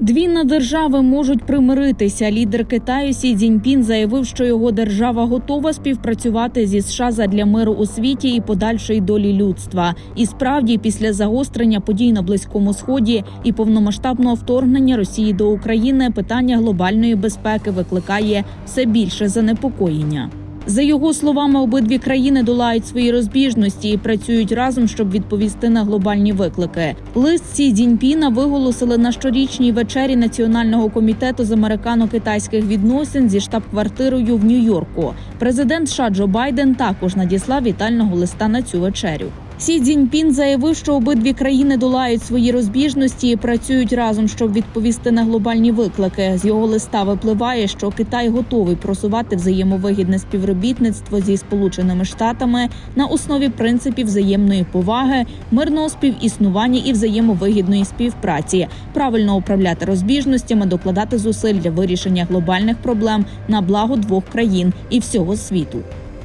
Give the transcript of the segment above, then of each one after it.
Дві надержави можуть примиритися. Лідер Китаю Сі Цзіньпін заявив, що його держава готова співпрацювати зі США задля миру у світі і подальшої долі людства. І справді, після загострення подій на близькому сході і повномасштабного вторгнення Росії до України питання глобальної безпеки викликає все більше занепокоєння. За його словами, обидві країни долають свої розбіжності і працюють разом, щоб відповісти на глобальні виклики. Лист Сі Дзіньпіна виголосили на щорічній вечері Національного комітету з американо-китайських відносин зі штаб-квартирою в Нью-Йорку. Президент США Джо Байден також надіслав вітального листа на цю вечерю. Сі Цзіньпін заявив, що обидві країни долають свої розбіжності і працюють разом, щоб відповісти на глобальні виклики. З його листа випливає, що Китай готовий просувати взаємовигідне співробітництво зі Сполученими Штатами на основі принципів взаємної поваги, мирного співіснування і взаємовигідної співпраці, правильно управляти розбіжностями, докладати зусиль для вирішення глобальних проблем на благо двох країн і всього світу.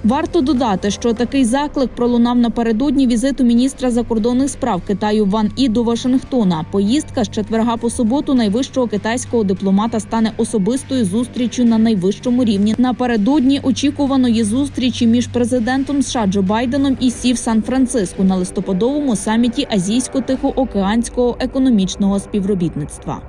Варто додати, що такий заклик пролунав напередодні візиту міністра закордонних справ Китаю Ван і до Вашингтона. Поїздка з четверга по суботу найвищого китайського дипломата стане особистою зустрічю на найвищому рівні. Напередодні очікуваної зустрічі між президентом США Джо Байденом і Сі в Сан Франциско на листопадовому саміті Азійсько-Тихоокеанського економічного співробітництва.